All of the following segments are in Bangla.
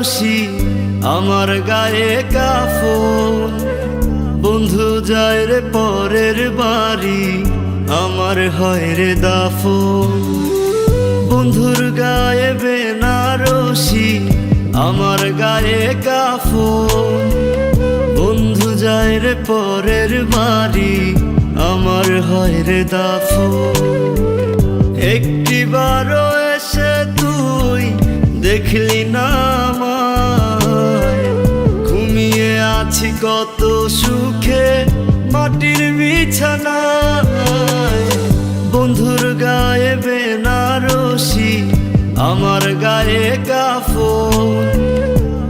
বেনারসি আমার গায়ে কাফন। বন্ধু যায় রে পরের বাড়ি, আমার হয় রে দাফন। বন্ধুর গায়ে বেনারসি, আমার গায়ে কাফন। বন্ধু যায় রে পরের বাড়ি, আমার হয় রে দাফন। একটিবারও এসে তুই দেখলি না কত সুখে মাটির বিছানা বন্ধুর গায়ে বেনারসি, আমার গায়ে কাফন।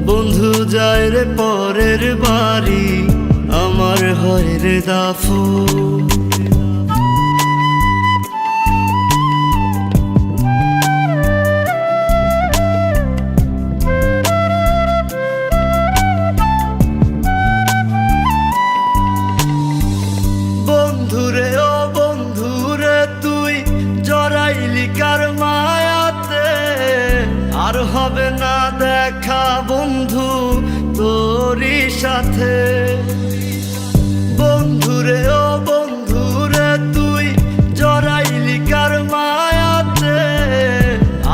বন্ধু যায় রে পরের বাড়ি, আমার হয় রে দাফন। হবে না দেখা বন্ধু তোরই সাথে। বন্ধুরে ও বন্ধুরে তুই জড়াইলি কার মায়াতে।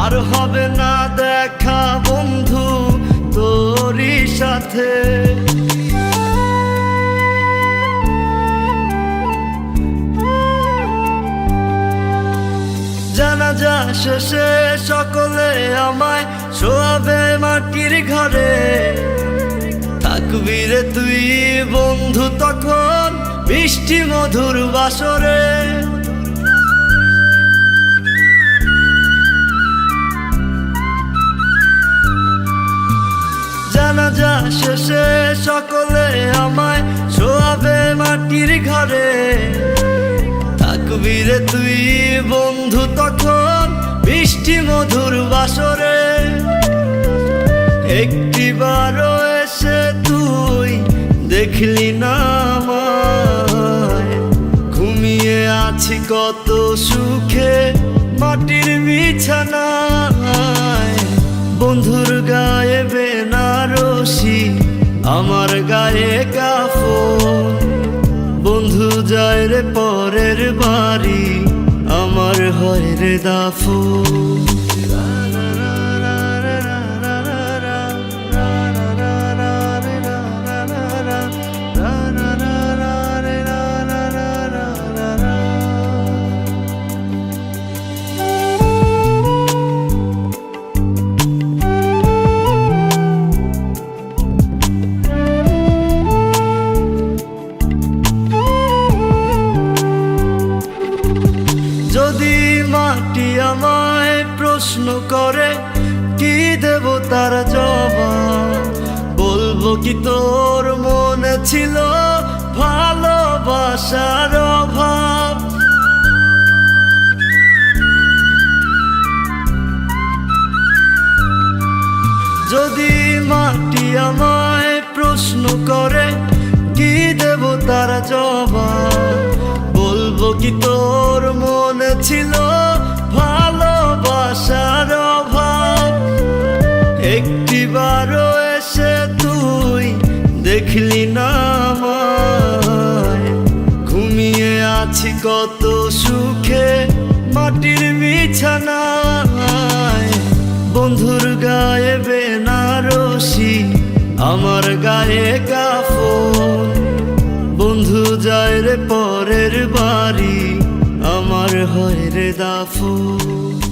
আর হবে না দেখা বন্ধু তোরই সাথে। জানাজা শেষে সকলে আমায় শোয়াবে মাটির ঘরে। থাকবি রে তুই বন্ধু তখন বৃষ্টি মধুর বাসরে। জানাজা শেষে সকলে আমায় শোয়াবে মাটির ঘরে। থাকবি তুই বন্ধু তখন বৃষ্টি মধুর বাসরে। একটিবারও এসে তুই দেখলি না ঘুমিয়ে আছি কত সুখে মাটির বিছানায়। বন্ধুর গায়ে বেনারসি, আমার গায়ে কাফন। বন্ধু যায় রে পরের বাড়ি। আমার হয় রে দাফো। মাটি আমায় প্রশ্ন করে, কি দেব তার জবাব? বলব কি তোর মনে ছিল ভালোবাসার অভাব? যদি মাটি আমায় প্রশ্ন করে, কি দেব তার জবাব? বলব কি তোর মনে ছিল একটিবারও এসে তুই দেখলি না ঘুমিয়ে আছি কত সুখে মাটির বিছানায়। বন্ধুর গায়ে বেনারসি, আমার গায়ে কাফন। বন্ধু যায় রে পরের বাড়ি, আমার হয় রে দাফন।